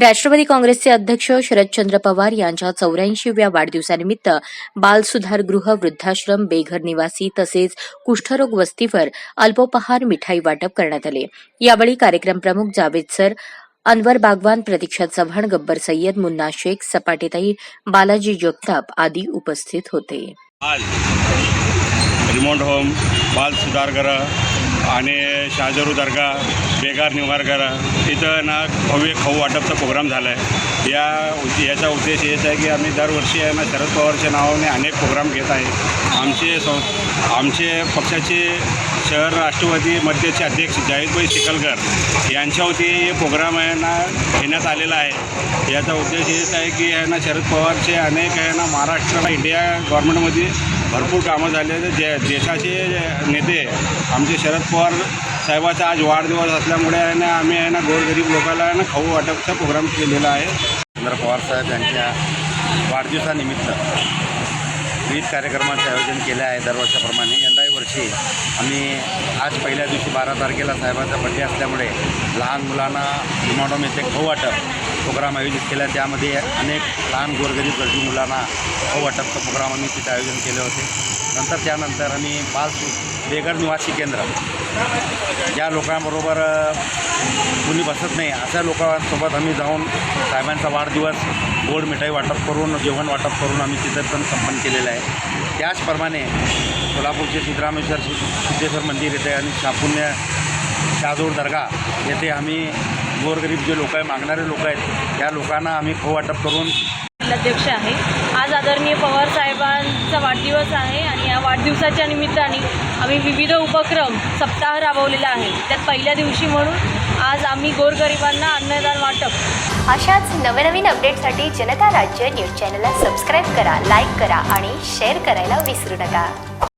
राष्ट्रवादी काँग्रेसचे अध्यक्ष शरदचंद्र पवार यांच्या चौऱ्याऐंशीव्या वाढदिवसानिमित्त बालसुधारगृह वृद्धाश्रम बेघर निवासी तसेच कुष्ठरोग वस्तीवर अल्पोपहार मिठाई वाटप करण्यात आले. यावेळी कार्यक्रम प्रमुख जावेद सर अनवर बागवान प्रतीक्षा चव्हाण गब्बर सय्यद मुन्ना शेख सपाटेताई बालाजी जगताप आदी उपस्थित होते. आज रिमोट होम बाल सुधारगृह आणि शहाजरू दर्गा बेगार निवारगृह इथं ना भव्य खाऊ वाटपचा प्रोग्राम झाला आहे या उद्दे- याचा उद्देश हेच आहे की आम्ही दरवर्षी आहे ना शरद पवारच्या नावाने अनेक प्रोग्राम घेत आहे. आमचे सं आमचे पक्षाचे शहर राष्ट्रवादी मध्यचे अध्यक्ष जाहीदभाई शिकलकर यांच्यावरती हे प्रोग्राम आहे ना घेण्यात आलेला आहे. याचा उद्देश हेच आहे की आहे ना शरद पवारचे अनेक आहे ना महाराष्ट्र इंडिया गव्हर्नमेंटमध्ये भरपूर कामं झाले आहेत. जे देशाचे नेते आमचे शरद पवार साहेबाचा आज वाढदिवस असल्यामुळे आहे ना आम्ही आहे ना गोरगरीब लोकांना आहे ना खाऊ वाटपचा प्रोग्राम केलेला आहे चंद्र पवार साहेब यांच्या वाढदिवसानिमित्त विविध कार्यक्रमाचे आयोजन केले आहे दरवर्षाप्रमाणे यंदाही वर्षी आम्ही आज पहिल्या दिवशी बारा तारखेला साहेबांचा बड्डे असल्यामुळे लहान मुलांना हिमाडोम येथे खाऊ वाटप प्रोग्राम आयोजित केला. त्यामध्ये अनेक लहान गोरगरीब गरजू मुलांना खाऊ वाटपचं प्रोग्राम आम्ही तिथे आयोजन केले होते. नंतर त्यानंतर आम्ही बाल बेघर निवासी केंद्र. ज्या लोकांबरोबर कुणी बसत नाही. अशा लोकांसोबत आम्ही जाऊन साहेबांचा वाढदिवस गोड मिठाई वाटप करून जेवण वाटप करून आम्ही तिथं पण संपन्न केलेलं आहे. त्याचप्रमाणे सोलापूरचे सिद्धरामेश्वर सिद्धेश्वर मंदिर येथे आणि शापुण्य शहाजोड दर्गा. येथे आम्ही गोरगरीब जे लोक आहे मागणारे लोक आहेत त्या लोकांना आम्ही वाटप करून अध्यक्ष आहे. आज आदरणीय पवार साहेबांचा वाढदिवस आहे आणि या वाढदिवसाच्या निमित्ताने आम्ही विविध उपक्रम सप्ताह राबवलेला आहे. त्यात पहिल्या दिवशी म्हणून आज आम्ही गोरगरिबांना अन्नदान वाटप. अशाच नवनवीन अपडेटसाठी जनता राज्य न्यूज चॅनलला सबस्क्राईब करा लाईक करा आणि शेअर करायला विसरू नका.